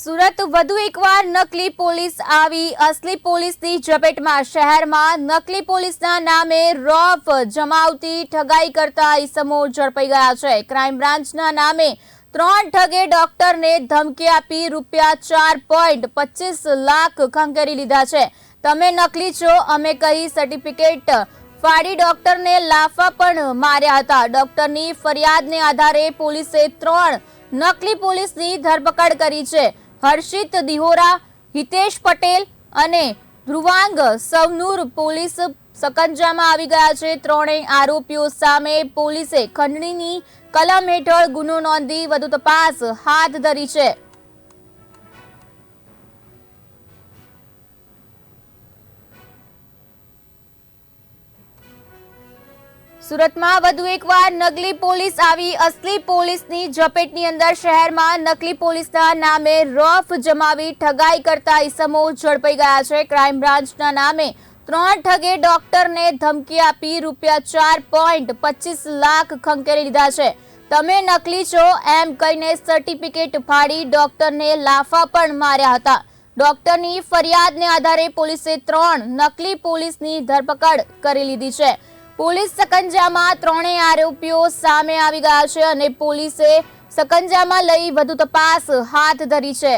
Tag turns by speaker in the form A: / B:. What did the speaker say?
A: સુરત વધુ એકવાર નકલી પોલીસ આવી. અસલી પોલીસની ઝપેટમાં શહેરમાં નકલી પોલીસના નામે રોફ જમાવતી ઠગાઈ કરતા ઈસમો ઝડપાઈ ગયા છે. ક્રાઇમ બ્રાન્ચના નામે ત્રણ ઠગે ડોક્ટરને ધમકી આપી રૂપિયા ચાર પોઈન્ટ પચીસ લાખ ખંખેરી લીધા છે. તમે નકલી છો, અમે કહી સર્ટિફિકેટ ફાડી ડોક્ટરને લાફા પણ માર્યા હતા. ડોક્ટરની ફરિયાદને આધારે પોલીસે ત્રણ નકલી પોલીસની ધરપકડ કરી છે. હર્ષિત દિહોરા, હિતેશ પટેલ અને ધ્રુવાંગ સવનૂર પોલીસ સકંજામાં આવી ગયા છે. ત્રણેય આરોપીઓ સામે પોલીસે ખંડણીની કલમ હેઠળ ગુનો નોંધી વધુ તપાસ હાથ ધરી છે. સુરતમાં વધુ એકવાર નકલી પોલીસ આવી. અસલી પોલીસની ઝપેટની અંદર શહેરમાં નકલી પોલીસના નામે રફ જમાવી ઠગાઈ કરતા ઈસમો ઝડપાઈ ગયા છે. ક્રાઇમ બ્રાન્ચના નામે ત્રણ ઠગે ડોક્ટરને ધમકી આપી રૂપિયા ચાર પોઈન્ટ પચીસ લાખ ખંકેરી લીધા છે. તમે નકલી છો એમ કહીને સર્ટિફિકેટ ફાડી ડોક્ટરને લાફા પણ માર્યા હતા. ડોક્ટરની ફરિયાદને આધારે પોલીસે ત્રણ નકલી પોલીસની ધરપકડ કરી લીધી છે. પોલીસ સકંજામાં ત્રણેય આરોપીઓ સામે આવી ગયા છે અને પોલીસે સકંજામાં લઈ વધુ તપાસ હાથ ધરી છે.